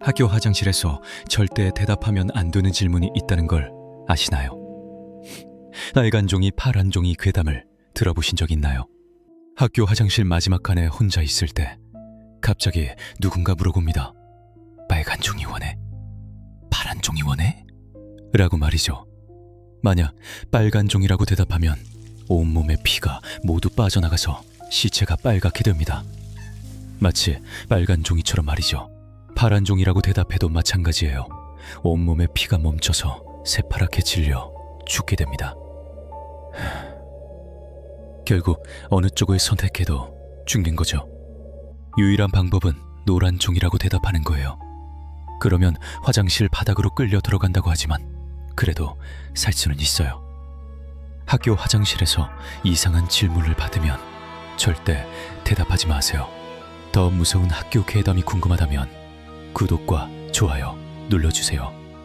학교 화장실에서 절대 대답하면 안 되는 질문이 있다는 걸 아시나요? 빨간 종이 파란 종이 괴담을 들어보신 적 있나요? 학교 화장실 마지막 칸에 혼자 있을 때 갑자기 누군가 물어봅니다. 빨간 종이 원해? 파란 종이 원해? 라고 말이죠. 만약 빨간 종이라고 대답하면 온몸의 피가 모두 빠져나가서 시체가 빨갛게 됩니다. 마치 빨간 종이처럼 말이죠. 파란 종이라고 대답해도 마찬가지예요. 온몸의 피가 멈춰서 새파랗게 질려 죽게 됩니다. 결국 어느 쪽을 선택해도 죽는 거죠. 유일한 방법은 노란 종이라고 대답하는 거예요. 그러면 화장실 바닥으로 끌려 들어간다고 하지만 그래도 살 수는 있어요. 학교 화장실에서 이상한 질문을 받으면 절대 대답하지 마세요. 더 무서운 학교 괴담이 궁금하다면 구독과 좋아요 눌러주세요.